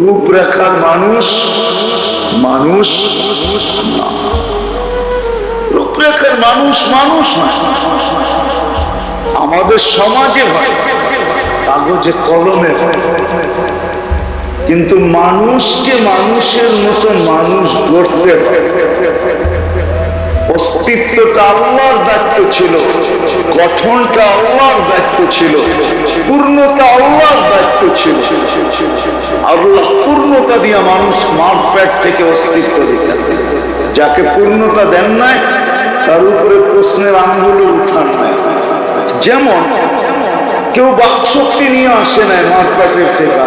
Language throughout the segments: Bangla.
রূপরেখার মানুষ মানুষ। রূপরেখার মানুষ মানুষ আমাদের সমাজে কাগজে, কলমে কিন্তু মানুষকে মানুষের মতো মানুষ গড়তে অস্তিত্বটা আল্লাহর দায়িত্ব ছিল, গঠনটা আল্লাহর দায়িত্ব ছিল পূর্ণতা আল্লাহর দায়িত্ব ছিল। আল্লাহ পূর্ণতা দিয়া মানুষ মাঠ প্যাট থেকে অস্তিত্ব দিয়েছেন। যাকে পূর্ণতা দেন নাই, তার উপরে প্রশ্নের আঙ্গুল উঠান নাই। যেমন, কেউ বাকশক্তি নিয়ে আসে নাই মাঠ প্যাটের থেকে।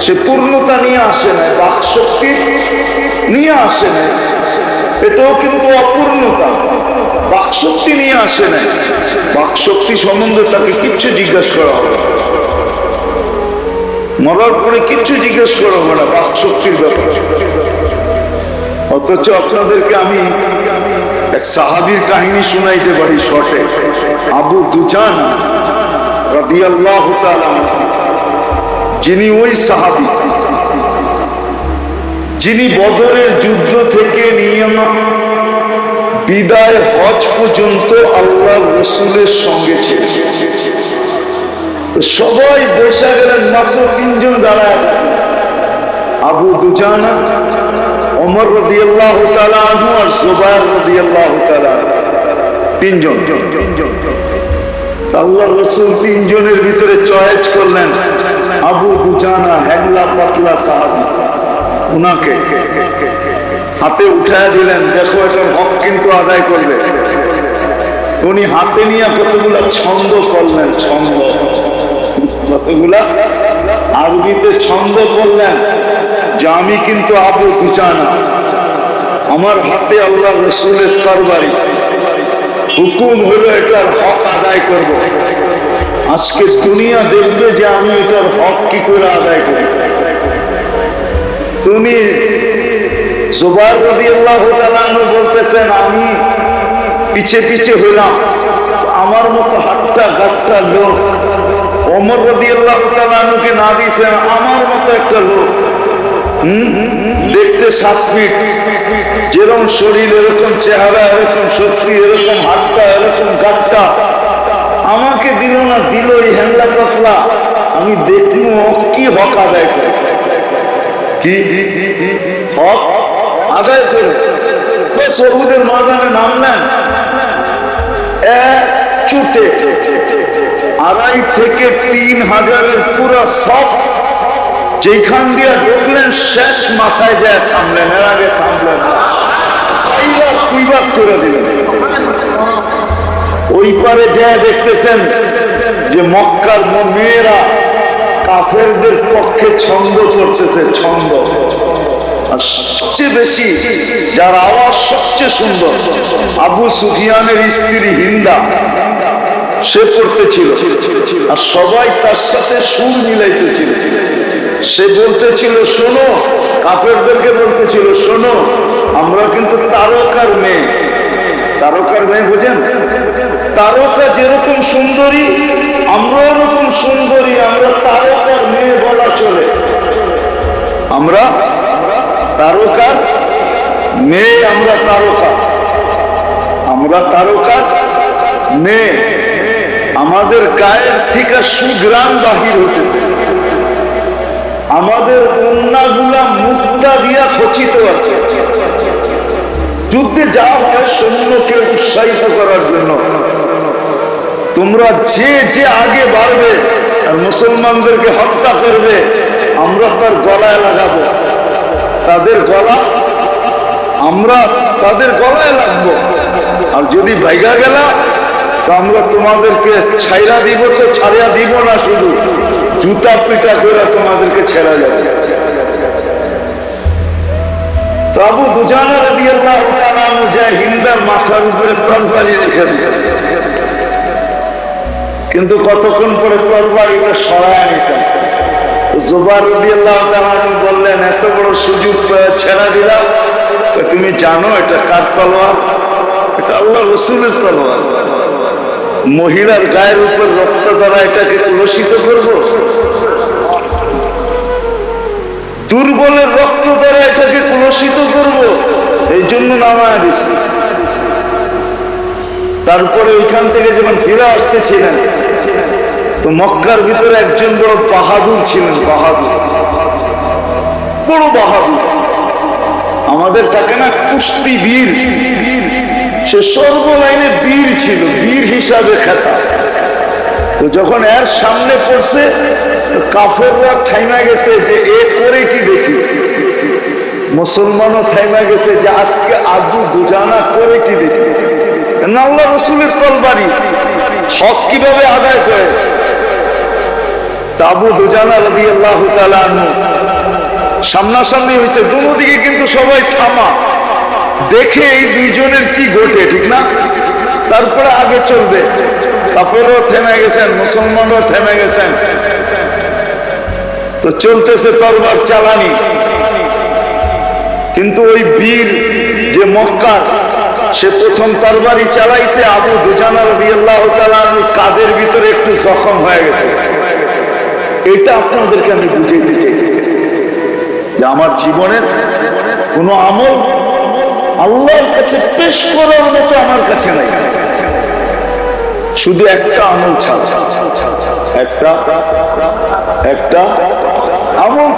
সে পূর্ণতা নিয়ে আসে নাই, বাকশক্তি নিয়ে আসে নাই। এটাও কিন্তু অপূর্ণতা। বাকশক্তি নিয়ে আসে নাই। বাকশক্তি সম্বন্ধে তাকে কিচ্ছু জিজ্ঞেস করা হবে। মরার পরে কিচ্ছু জিজ্ঞেস করা না বাকশক্তির ব্যাপারে। অথচ আপনাদেরকে আমি এক সাহাবির কাহিনী শুনাইতে পারি শর্টে। আবু দুজান রবি আল্লাহ যিনি ওই সাহাবি, যিনি বদরের যুদ্ধ থেকে নিয়ে বিদায় হজ পর্যন্ত আল্লাহ রসুলের সঙ্গে ছিলেন। সবাই বসে গেলেন মাত্র তিনজন দাঁড়ায় আবু দুজানা, ওমর রদি আল্লাহ আনহু আর জোবায়ের রদি আল্লাহ তিনজন। আল্লাহ রসুল তিনজনের ভিতরে চয়েস করলেন আবু দুজানা হ্যাংলা পাতলা সাহাবি। উনাকে হাতে উঠায় দিলেন, দেখো, এটার হক কিন্তু আদায় করবে। উনি হাতে নিয়ে কতগুলা ছন্দ করলেন, ছন্দ। কতগুলা আরবিতে ছন্দ করলেন যে আমি কিন্তু আবু দুজানা। আমার হাতে আল্লাহ রসুলের তরবারি। হুকুম হলো এটার হক আদায় করব। আজকে দুনিয়া দেখবে যে আমি এটার হক কি করে আদায় করি তুমি জোবার রবি আল্লাহ বলতেছেন, আমি পিছে পিছে হইলাম। আমার মতো হাতটা গাটটা লোক অমর রবি আল্লাহ তালুকে না দিয়েছেন, আমার মতো একটা লোক? দেখতে সাত ফিট। যেরকম শরীর, এরকম চেহারা, এরকম শক্তি, এরকম হাতটা, এরকম গাটটা। আমাকে দিল না, দিল এই হ্যাংলা পাতলা। আমি দেখলু কি হক আদায় করে। কি? হক আদায় করে। সবুজের ময়দানে নামলেন এক চুটে আড়াই থেকে তিন হাজারের পুরো সব। যেখান দিয়ে ঢুকলেন, শেষ মাথায় যায় থামলেন, এর আগে থামলেন ওই পারে দেখতেছেন যে মক্কার মেয়েরা কাফেরদের পক্ষে ছন্দ ছন্দ। সবচেয়ে বেশি যার আওয়াজ সবচেয়ে সুন্দর, আবু সুফিয়ানের স্ত্রী হিন্দা। সে পড়তেছিল আর সবাই তার সাথে সুর মিলাইতেছিল সে বলতেছিল, শোনো, কাফেরদেরকে বলতেছিল, শোনো, আমরা কিন্তু তারকার মেয়ে। তারকার মেয়ে বুঝেন? তারকা যেরকম সুন্দরী আমরা ওরকম সুন্দরী, আমরা তারকার মেয়ে বলা চলে। আমরা তারকার মেয়ে, আমরা তারকা। আমরা তারকার মেয়ে। আমাদের গায়ের থেকে সুগ্রাম বাহির হতেছে আমাদের অন্যগুলা মুক্তা দিয়া খচিত আছে। যুদ্ধে যা হয় সৈন্যকে উৎসাহিত করার জন্য। তোমরা যে যে আগে বাড়বে, আর মুসলমানদেরকে হত্যা করবে, আমরা তার গলায় লাগাবো। তাদের গলা, আমরা তাদের গলায় লাগবো। আর যদি ভাইগা গেলা আমরা তোমাদেরকে ছাইরা দিব তো ছাড়িয়া দিব না শুধু। জুতা পিটা করে তোমাদেরকে ছেড়া যাবে। আবু দুজানা রাদিয়াল্লাহু তাআলা আনহু হিন্দার মাথার উপরে তরবারি রেখে দিয়েছে। কিন্তু কতক্ষণ পরে তরবারিটা সরায় আনিছেন জুবার রাদিয়াল্লাহু তাআলা বললেন, এত বড় সুযোগ ছেড়া দিলাম। তুমি জানো এটা কার তলোয়ার? এটা আল্লাহ রসুলের তলোয়ার। মহিলার গায়ের উপর রক্ত দ্বারা এটাকে কলুষিত করব? উদ্ভাসিত করব এই জন্য নামায় দিছি তারপরে ওইখান থেকে যখন ফিরে আসতেছিলেন, তো মক্কার ভিতরে একজন বড় বাহাদুর ছিলেন, বাহাদুর। বড় বাহাদুর। আমাদের থাকে না কুস্তি বীর। সে সর্ব সর্বলাইনে বীর ছিল, বীর হিসাবে খেতা। তো যখন এর সামনে পড়ছে কাফেররা থাইমা গেছে যে, এ করে কি দেখি? মুসলমানও থাইমা গেছে যে, আজকে আদু দুজানা করে কি দেখি? না, আল্লাহ রসুলের তলবাড়ি হক কীভাবে আদায় করে? তাবু দুজানা রবি আল্লাহ সামনাসামনি হয়েছে দুনো দিকে কিন্তু সবাই থামা। দেখে এই দুইজনের কি ঘটে, ঠিক না? তারপরে আগে চলবে। কাপড়ও থেমে গেছেন মুসলমানও থেমে গেছেন। তো চলতেছে তরবার চালানি। কিন্তু ওই বীর যে মক্কার, সে প্রথম তরবারি চালাইছে আবু দুজানা রবি আল্লাহ কাদের ভিতরে একটু জখম হয়ে গেছে। এটা আপনাদেরকে আমি বুঝাইতে চাইতেছি যে আমার জীবনের কোনো আমল আল্লাহর কাছে পেশ করার মতো আমার কাছে নাই। শুধু একটা আমল ছাড়া। একটা একটা আমল।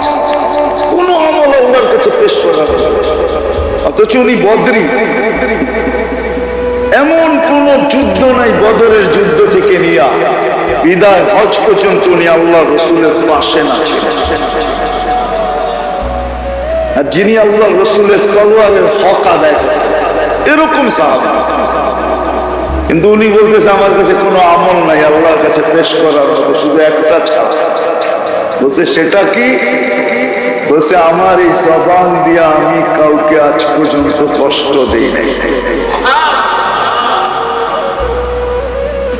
কোনো আমল আল্লাহর কাছে পেশ করার। অথচ উনি বদরি। এমন কোন যুদ্ধ নাই বদরের যুদ্ধ থেকে নিয়া। বিদায় হজ পর্যন্ত উনি আল্লাহ রসুলের পাশে না আর যিনি আল্লাহ রসুলের তলোয়ারের হক আদায় করছেন, এরকম কিন্তু উনি বলতেছে, আমার কাছে কোনো আমল নাই, আল্লাহর কাছে পেশ করার মতো শুধু একটা ছাড়া বলছে, সেটা কি? বলছে, আমার এই জবান দিয়ে আমি কাউকে আজ পর্যন্ত কষ্ট দেই নাই।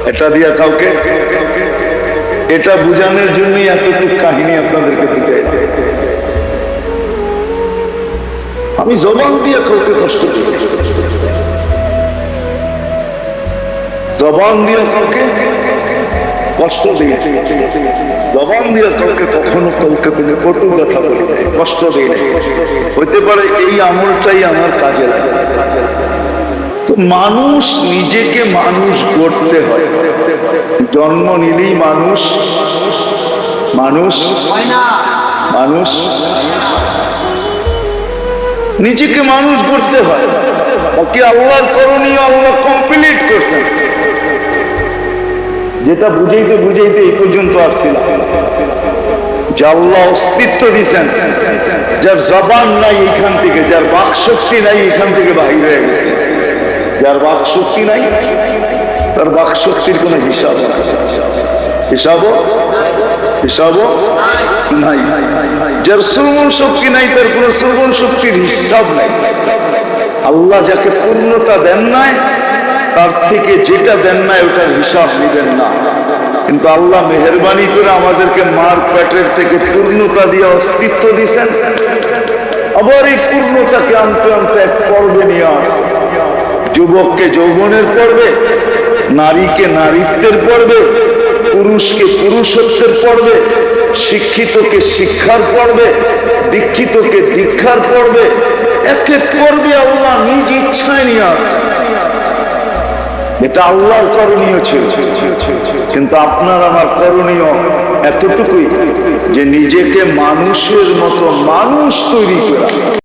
এটা দিয়া কাউকে? এটা বুঝানোর জন্যই এতটুকু কাহিনী আপনাদেরকে বুঝাই আমি জবান দিয়ে কাউকে কষ্ট দিই। জবান দিয়ে কাউকে কষ্ট দিই। জবান দিয়ে কাউকে কখনো কাউকে তুমি কটু কথা বলি কষ্ট দিই। হইতে পারে এই আমলটাই আমার কাজে লাগে। তো মানুষ নিজেকে মানুষ গড়তে হয়। জন্ম নিলেই মানুষ মানুষ মানুষ নিজেকে মানুষ করতে হয়। বাকি আল্লাহর করণীয় আল্লাহ কমপ্লিট করছেন যেটা বুঝাইতে বুঝাইতে এই পর্যন্ত আসছিলাম যে আল্লাহ অস্তিত্ব দিচ্ছেন যার জবান নাই এখান থেকে, যার বাক শক্তি নাই এখান থেকে বাহির হয়ে গেছে। যার বাক শক্তি নাই, তার বাক শক্তির কোনো হিসাব নাই। হিসাব হিসাব নাই। যার শ্রবণ শক্তি নাই, তার কোনো শ্রবণ শক্তির হিসাব নাই। আল্লাহ যাকে পূর্ণতা দেন নাই, তার থেকে যেটা দেন নাই, ওটার হিসাব নেবেন না। কিন্তু আল্লাহ মেহরবানি করে আমাদেরকে মার পেটের থেকে পূর্ণতা দিয়ে অস্তিত্ব দিছেন আবার এই পূর্ণতাকে আনতে আনতে এক পর্বে নিয়ে আসছে। যুবককে যৌবনের পর্বে, নারীকে নারীত্বের পর্বে পুরুষকে পুরুষত্বের পর্বে, শিক্ষিতকে শিক্ষার পর্বে, দীক্ষিতকে দীক্ষার পর্বে এক পর্বে আল্লাহ নিজ ইচ্ছায় নিয়ে আসে। এটা আল্লাহর করণীয় ছিল। কিন্তু আপনার আমার করণীয় এতটুকুই যে নিজেকে মানুষের মতো মানুষ তৈরি করা।